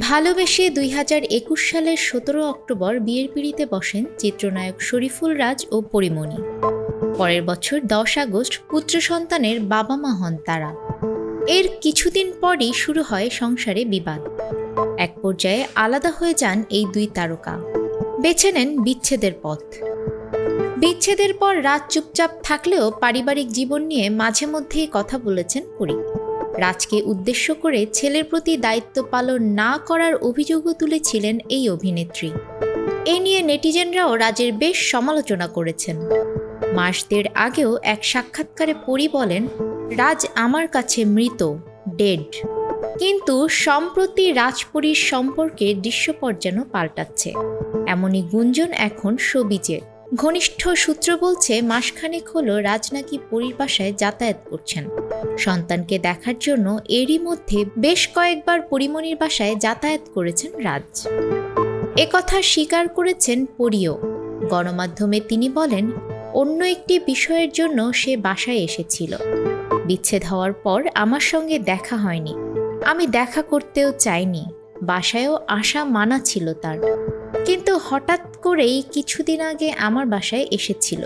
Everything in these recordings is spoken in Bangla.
ভালোবেসে দুই হাজার একুশ সালের সতেরো অক্টোবর বিয়ের পিড়িতে বসেন চিত্রনায়ক শরীফুল রাজ ও পরিমণি। পরের বছর দশ আগস্ট পুত্র সন্তানের বাবা মা হন তারা। এর কিছুদিন পরই শুরু হয় সংসারে বিবাদ। এক পর্যায়ে আলাদা হয়ে যান এই দুই তারকা। বেছে নেন বিচ্ছেদের পথ। বিচ্ছেদের পর রাত চুপচাপ থাকলেও পারিবারিক জীবন নিয়ে মাঝে মধ্যেই কথা বলেছেন পুরী। রাজকে উদ্দেশ্য করে ছেলের প্রতি দায়িত্ব পালন না করার অভিযোগও তুলেছিলেন এই অভিনেত্রী। এ নিয়ে নেটিজেনরাও রাজের বেশ সমালোচনা করেছেন। মাস দেড় আগেও এক সাক্ষাৎকারে পরি বলেন, রাজ আমার কাছে মৃত, ডেড। কিন্তু সম্প্রতি রাজপরীর সম্পর্কে দৃশ্যপট যেন পাল্টাচ্ছে। এমনই গুঞ্জন এখন সবিজে ঘনিষ্ঠ সূত্র বলছে, মাসখানেক হলো রাজ নাকি পরীর বাসায় যাতায়াত করছেন। সন্তানকে দেখার জন্য এরই মধ্যে বেশ কয়েকবার পরিমণির বাসায় যাতায়াত করেছেন রাজ। একথা স্বীকার করেছেন পরিও। গণমাধ্যমে তিনি বলেন, অন্য একটি বিষয়ের জন্য সে বাসায় এসেছিল। বিচ্ছেদ হওয়ার পর আমার সঙ্গে দেখা হয়নি। আমি দেখা করতেও চাইনি। বাসায়ও আসা মানা ছিল তার। কিন্তু হঠাৎ করেই কিছুদিন আগে আমার বাসায় এসেছিল।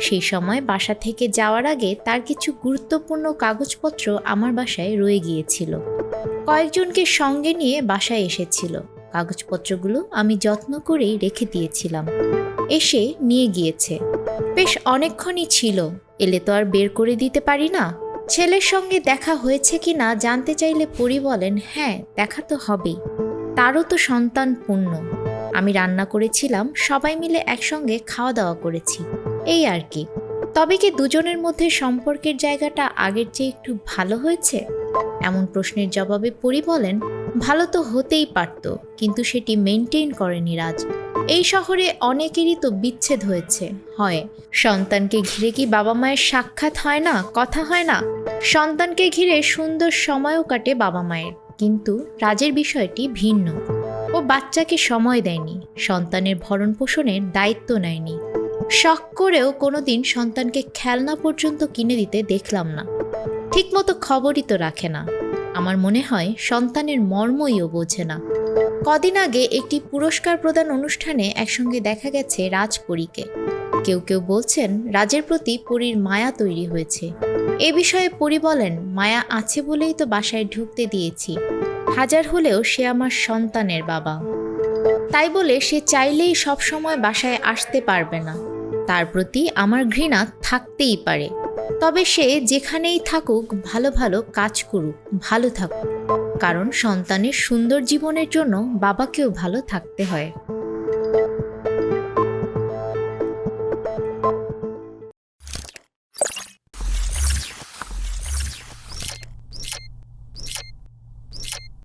সেই সময় বাসা থেকে যাওয়ার আগে তার কিছু গুরুত্বপূর্ণ কাগজপত্র আমার বাসায় রয়ে গিয়েছিল। কয়েকজনকে সঙ্গে নিয়ে বাসায় এসেছিল। কাগজপত্রগুলো আমি যত্ন করেই রেখে দিয়েছিলাম। এসে নিয়ে গিয়েছে। বেশ অনেকক্ষণই ছিল। এলে তো আর বের করে দিতে পারি না। ছেলের সঙ্গে দেখা হয়েছে কি না জানতে চাইলে পরি বলেন হ্যাঁ দেখা তো হবেই। তারও তো সন্তান পূর্ণ। আমি রান্না করেছিলাম, সবাই মিলে একসঙ্গে খাওয়া দাওয়া করেছি। এই আর কি। তবে কি দুজনের মধ্যে সম্পর্কের জায়গাটা আগের চেয়ে একটু ভালো হয়েছে? এমন প্রশ্নের জবাবে পরি বলেন, ভালো তো হতেই পারত, কিন্তু সেটি মেনটেন করেনি রাজ। এই শহরে অনেকেরই তো বিচ্ছেদ হয়েছে। হয়, সন্তানকে ঘিরে কি বাবা মায়ের সাক্ষাৎ হয় না, কথা হয় না? সন্তানকে ঘিরে সুন্দর সময়ও কাটে বাবা মায়ের। কিন্তু রাজের বিষয়টি ভিন্ন। ও বাচ্চাকে সময় দেয়নি, সন্তানের ভরণ পোষণের দায়িত্ব নেয়নি। শখ করেও কোনোদিন সন্তানকে খেলনা পর্যন্ত কিনে দিতে দেখলাম না। ঠিকমতো খবরই তো রাখে না। আমার মনে হয় সন্তানের মর্মই ও বোঝে না। কদিন আগে একটি পুরস্কার প্রদান অনুষ্ঠানে একসঙ্গে দেখা গেছে রাজপরীকে। কেউ কেউ বলছেন, রাজের প্রতি পরীর মায়া তৈরি হয়েছে। এ বিষয়ে পরি বলেন, মায়া আছে বলেই তো বাসায় ঢুকতে দিয়েছি। হাজার হলেও সে আমার সন্তানের বাবা। তাই বলে সে চাইলেই সব সময় বাসায় আসতে পারবে না। তার প্রতি আমার ঘৃণা থাকতেই পারে। তবে সে যেখানেই থাকুক, ভালো ভালো কাজ করুক, ভালো থাকুক। কারণ সন্তানের সুন্দর জীবনের জন্য বাবাকেও ভালো থাকতে হয়।